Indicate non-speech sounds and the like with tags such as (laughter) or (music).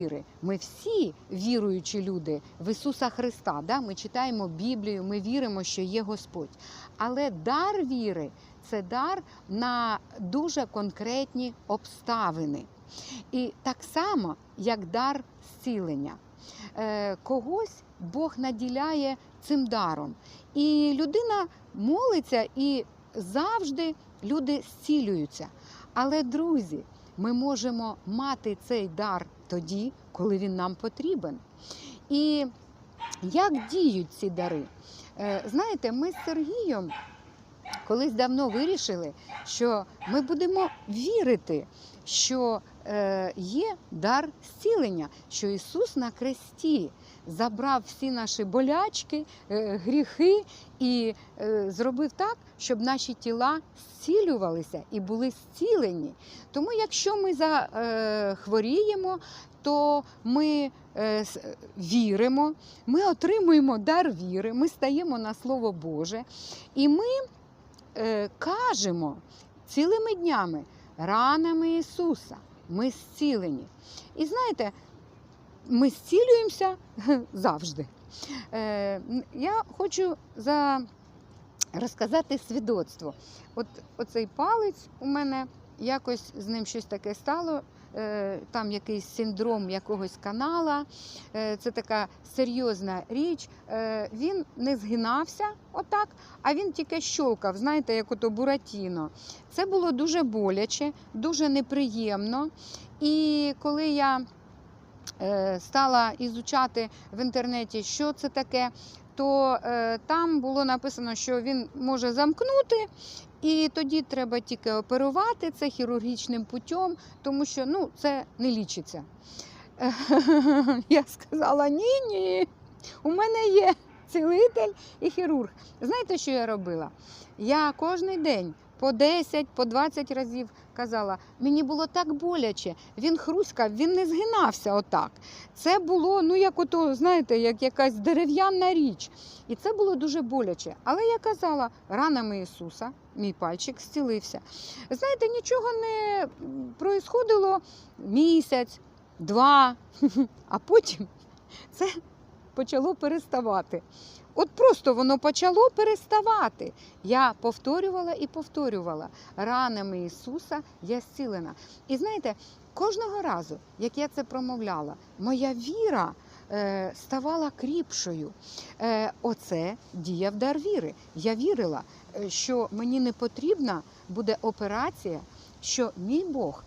віри. Ми всі віруючі люди в Ісуса Христа. Да? Ми читаємо Біблію, ми віримо, що є Господь. Але дар віри це дар на дуже конкретні обставини. І так само, як дар зцілення. Е, когось Бог наділяє цим даром. І людина молиться, і завжди люди зцілюються. Але, друзі, ми можемо мати цей дар тоді, коли він нам потрібен. І як діють ці дари? Е, Знаєте, ми з Сергієм колись давно вирішили, що ми будемо вірити, що є дар зцілення, що Ісус на кресті забрав всі наші болячки, е, гріхи і е, зробив так, щоб наші тіла зцілювалися і були зцілені. Тому, якщо ми захворіємо, то ми е, віримо, ми отримуємо дар віри, ми стаємо на Слово Боже, і ми е, кажемо цілими днями ранами Ісуса. Ми зцілені. І знаєте, ми зцілюємося (laughs) завжди. Е, я хочу за... розказати свідоцтво. От оцей палець у мене якось з ним щось таке стало. Е, Там якийсь синдром якогось канала, е, це така серйозна річ. Е, Він не згинався отак, а він тільки щолкав, знаєте, як ото буратіно. Це було дуже боляче, дуже неприємно. І коли я стала ізучати в інтернеті, що це таке, то е, там було написано, що він може замкнути, і тоді треба тільки оперувати це хірургічним путем, тому що ну, це не лічиться. (laughs) Я сказала: ні, ні, у мене є цілитель і хірург. Знаєте, що я робила? Я кожен день по 10, по 20 разів казала, мені було так боляче. Він хруськав, він не згинався отак. Це було, ну як ото, знаєте, як якась дерев'яна річ. І це було дуже боляче. Але я казала, ранами Ісуса, мій пальчик зцілився. Знаєте, нічого не происходило місяць, два, (laughs) а потім це почало переставати. От просто воно почало переставати. Я повторювала і повторювала. Ранами Ісуса я зцілена. І знаєте, кожного разу, як я це промовляла, моя віра е, ставала кріпшою. Е, оце діяв дар віри. Я вірила, е, що мені не потрібна буде операція, що мій Бог